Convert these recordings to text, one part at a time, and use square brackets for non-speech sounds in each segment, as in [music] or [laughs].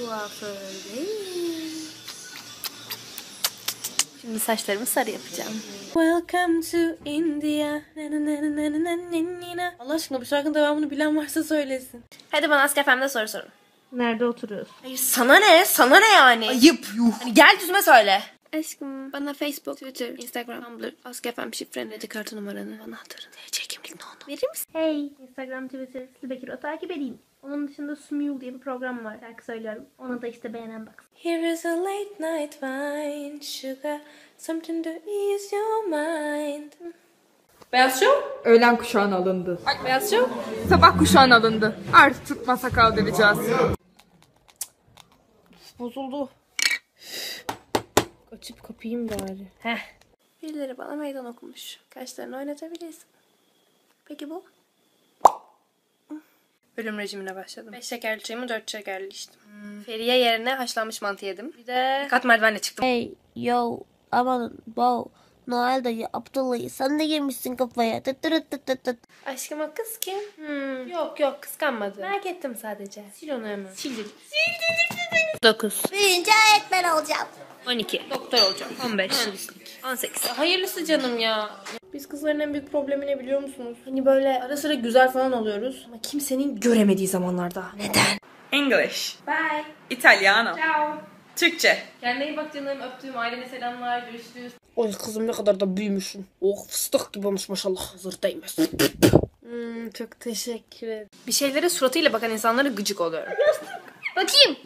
kuafördeyim. Şimdi saçlarımı sarı yapacağım. Welcome to India. Allah aşkına bu şarkının devamını bilen varsa söylesin. Hadi bana Asker FM'de soru sorun. Nerede oturuyorsun? Hayır sana ne? Sana ne yani? Ayıp yuh. Hani gel yüzüme söyle. Aşkım bana Facebook, Twitter, Instagram, Tumblr, Asker FM şifreni, kredi kartı numaranı, anahtarını, TC kimlik ne onu verir misin? Hey, Instagram, Twitter, Bekir o takip edeyim. Onun dışında Smule diye bir program var. Şarkı söylüyorum. Ona da işte beğenen baksın. Here is a late night wine, sugar, something to ease your mind. Beyaz şov? Öğlen kuşağın alındı. Beyaz şov? Sabah kuşağın alındı. Artık tutmasa kaldıracağız. Bozuldu. Açıp kapayım bari. Heh. Birileri bana meydan okumuş. Kaşlarını oynatabilirsin. Peki bu? Ölüm rejimine başladım. 5 şekerli çayımı 4 şekerli içtim. Feriye yerine haşlanmış mantı yedim. Bir de kat merdivenle çıktım. Hey yo aman wow Noel dayı Abdullah'ı sen de girmişsin kafaya. Tıt tırıt tıt tıt tıt. Aşkım o kız kim? Hmm, yok yok kıskanmadı. Merak ettim sadece. Sil onu hemen. Sil. Sil dedim 9. Büyüyünce öğretmen olacağım. 12. Doktor olacağım. 15. 18. Hayırlısı canım ya. Biz kızların en büyük problemi ne biliyor musunuz? Hani böyle ara sıra güzel falan oluyoruz. Ama kimsenin göremediği zamanlarda. Neden? English. Bye. Italiano. Ciao. Türkçe. Kendine iyi bak canım. Öptüğüm ailene selamlar. Görüşürüz. Oy kızım ne kadar da büyümüşsün. Oh fıstık gibi olmuş maşallah. Hazır değmez. Hmm, çok teşekkür ederim. Bir şeylere suratıyla bakan insanlara gıcık oluyorum. [laughs] Bakayım.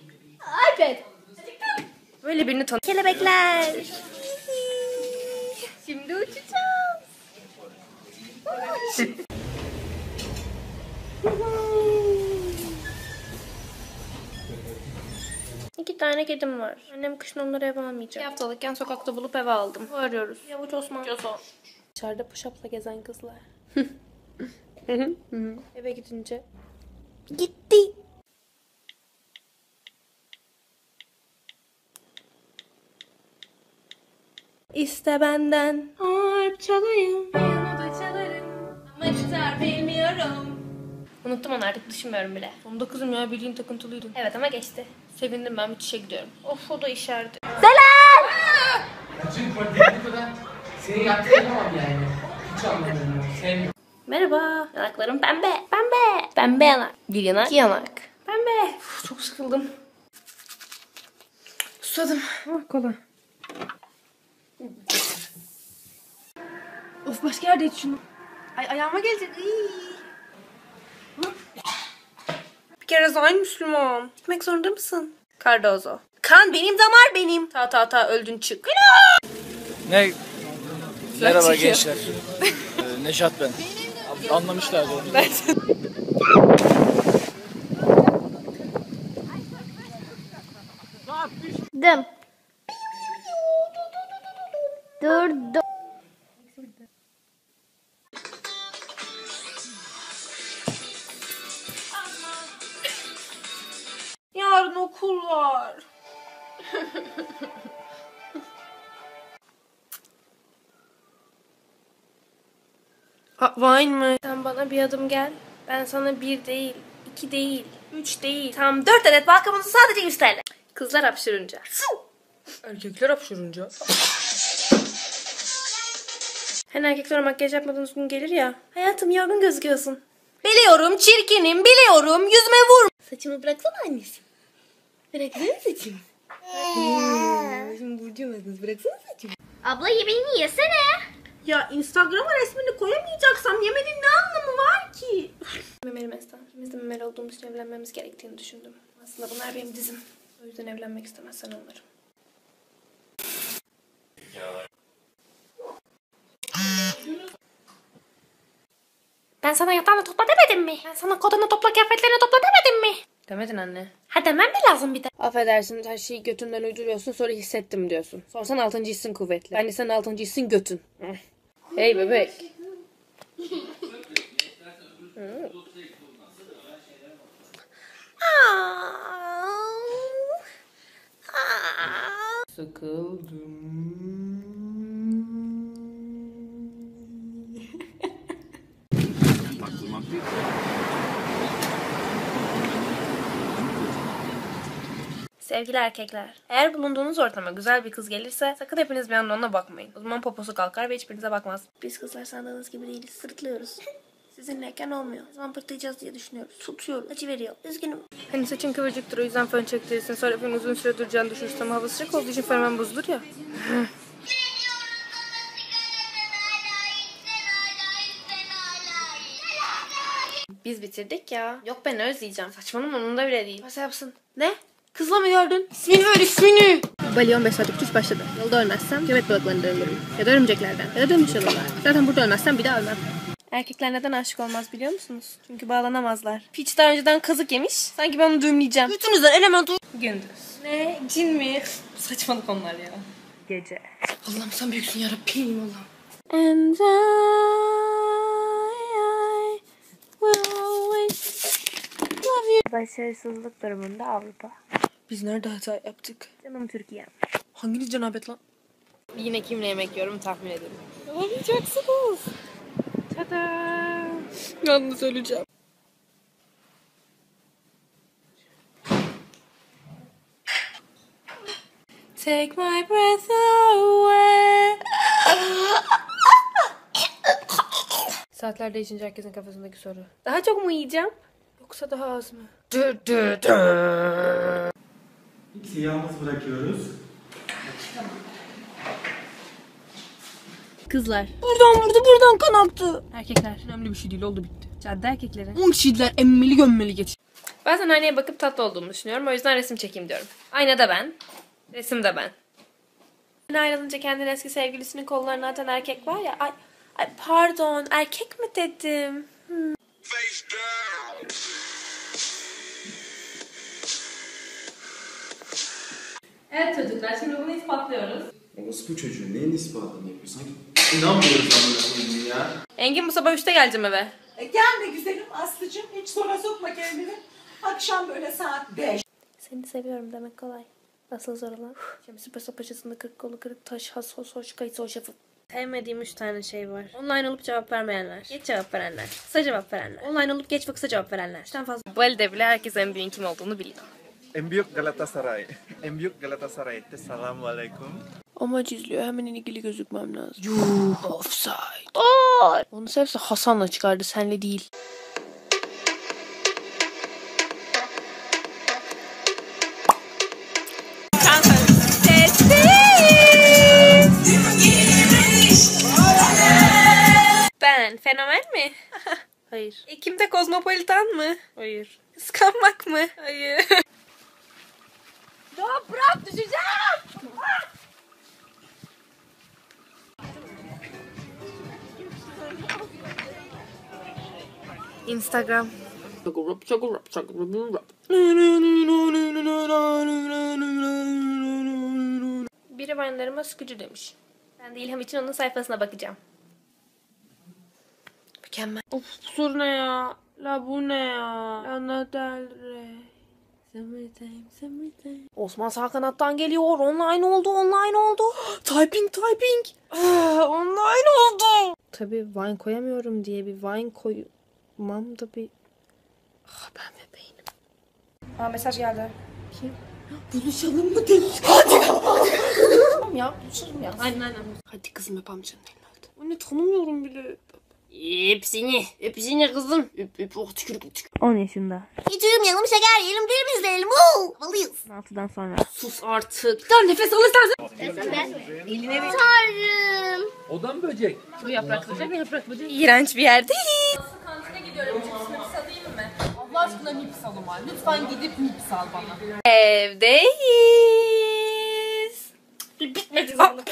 iPad. Böyle birini tanı. Kelebekler. Şimdi uçacağız. İki tane kedim var. Annem kışın onları eve almayacak. Bir haftalıkken sokakta bulup eve aldım. Arıyoruz. Yavuç Osman. Coso. Dışarıda push-up'la gezen kızlar. [laughs] eve gidince Gitti. İste benden harp çalayım. Da çalarım. Ama gitar bilmiyorum. Unuttum onu artık düşünmüyorum bile. Sonunda kızım ya bildiğin takıntılıydın. Evet ama geçti. Sevindim ben müthişe gidiyorum. Of o da işerdi. Seni yaptıramam yani. Hiç anlamıyorum. Sevmiyorum. Merhaba. Yanaklarım pembe. Pembe. Pembe yanak. Bir yanak. iki yanak. Pembe. Uf, çok sıkıldım. Susadım. Ah kola. Of başka yerde iç şunu. Ay ayağıma gelecek. Iy. Bir kere Zayn Müslüman. Gitmek zorunda mısın? Cardozo. Kan benim damar benim. Ta ta ta öldün çık. Ne? Merhaba çekiyor. gençler. [laughs] Ee, Neşat ben. Anlamışlardı onu. Dım. Dur dur. Var. Ha, Vine mı? Sen bana bir adım gel. Ben sana bir değil, iki değil, üç değil. Tam dört adet balkamuzu sadece 100 TL. Kızlar hapşırınca. Erkekler hapşırınca. Hani erkekler makyaj yapmadığınız gün gelir ya. Hayatım yorgun gözüküyorsun. Biliyorum çirkinim biliyorum yüzüme vur. Saçımı bıraksana annesi. Bıraksana saçımı. Şimdi burcumadınız bıraksana saçımı. Abla yemeğini yesene. Ya Instagram'a resmini koyamayacaksam yemenin ne anlamı var ki? Memeli Mestan. İkimiz de memeli olduğumuz için evlenmemiz gerektiğini düşündüm. Aslında bunlar benim dizim. O yüzden evlenmek istemezsen anlarım. Ben sana yatağını topla demedim mi? Ben sana kodanı topla kıyafetlerini topla demedim mi? Demedin anne. Ha demem mi lazım bir de? Affedersin her şeyi götünden uyduruyorsun sonra hissettim diyorsun. Sonra sen altıncı hissin kuvvetli. Bence sen altıncı hissin götün. [laughs] hey bebek. Sıkıldım. Sevgili erkekler, eğer bulunduğunuz ortama güzel bir kız gelirse sakın hepiniz bir anda ona bakmayın. O zaman poposu kalkar ve hiçbirinize bakmaz. Biz kızlar sandığınız gibi değiliz. Sırtlıyoruz. [laughs] Sizinleyken olmuyor. Ne zaman pırtlayacağız diye düşünüyoruz. Tutuyor. Acı veriyor. Üzgünüm. Hani saçın kıvırcıktır o yüzden fön çektirirsin. Sonra fön uzun süre duracağını düşünürsün ama hava sıcak olduğu için fön hemen bozulur ya. Biz bitirdik ya. Yok ben özleyeceğim. Saçmalama onun bile değil. Nasıl yapsın? Ne? Kızla mı gördün? İsmini ver ismini. Bali 15 saatlik uçuş başladı. Yolda ölmezsem köpek balıklarından ölürüm. Ya da örümceklerden. Ya da dönmüş alırlar. Zaten burada ölmezsem bir daha ölmem. Erkekler neden aşık olmaz biliyor musunuz? Çünkü bağlanamazlar. Piç daha önceden kazık yemiş. Sanki ben onu düğümleyeceğim. Bütünüzden element Gündüz. Ne? Cin mi? Saçmalık onlar ya. Gece. Allah'ım sen büyüksün yarabbim Allah'ım. And I, I will always love you. Başarısızlık durumunda Avrupa. Biz nerede hata yaptık? Canım Türkiye. Hanginiz cenabet lan? Yine kimle yemek yiyorum tahmin edin. Olamayacaksınız. Tada. Yalnız öleceğim. Take my breath away. Saatler değişince herkesin kafasındaki soru. Daha çok mu yiyeceğim? Yoksa daha az mı? İkisi yalnız bırakıyoruz. Kızlar. Buradan vurdu buradan kan aktı. Erkekler. Önemli bir şey değil oldu bitti. Cadde erkekleri. 10 kişiydiler emmeli gömmeli geç. Bazen aynaya bakıp tatlı olduğumu düşünüyorum. O yüzden resim çekeyim diyorum. Aynada ben. Resimde ben. Ben ayrılınca kendini eski sevgilisinin kollarına atan erkek var ya. Ay, ay pardon erkek mi dedim? Hmm. Evet çocuklar şimdi bunu ispatlıyoruz. Orası bu çocuğun neyin ispatını yapıyor? Sanki inanmıyoruz amına koyayım ya. Engin bu sabah 3'te geleceğim eve. E, gelme güzelim Aslı'cığım. Hiç sonra sokma kendini. Akşam böyle saat 5. Seni seviyorum demek kolay. Asıl zor olan. Şimdi süper sapaçasında kırık kolu kırık taş has hoş hoş kayıt hoş yapıp. Sevmediğim üç tane şey var. Online olup cevap vermeyenler. Geç cevap verenler. Kısa cevap verenler. Online olup geç ve kısa cevap verenler. Üçten fazla. Bali'de bile herkes en büyüğün kim olduğunu biliyor. En büyük Galatasaray. [laughs] En büyük Galatasaray. Selamun aleyküm. Amaç izliyor. Hemen ilgili gözükmem lazım. Yuh offside. Onu sevse Hasan'la çıkardı senle değil. Ben fenomen mi? Hayır. Ekim de kozmopolitan mı? Hayır. Kıskanmak mı? Hayır. [laughs] Toprak düşeceğim. Instagram. Biri benlerime sıkıcı demiş. Ben de İlham için onun sayfasına bakacağım. Mükemmel. Of bu soru ne ya? La bu ne ya? Lana Del Rey. Summertime, summertime. Osman Sağ kanattan geliyor. Online oldu, online oldu. [gasps] typing, typing. Ah, [sighs] online oldu. Tabii Vine koyamıyorum diye bir Vine koymam da bir... Ah ben bebeğim. Aa mesaj geldi. Kim? [gasps] Buluşalım mı demiş. Hadi. tamam ya buluşalım ya. Aynen aynen. Hadi kızım öp amcanın elini hadi. Anne tanımıyorum bile. Hepsini. Hepsini kızım. Öp öp. Oh tükürük tükürük. 10 yaşında. Hiç uyumayalım şeker yiyelim bir izleyelim. Woo! Havalıyız. 6'dan sonra. Sus artık. Bir daha nefes alırsan. Tanrım. Odan böcek. Bu yaprak böcek mi yaprak böcek? İğrenç bir yerdeyiz. Kantine gidiyorum. Cips alayım mı? Allah aşkına mips alma. Lütfen gidip mips al bana. Evdeyiz. Bir bitmedi zaten.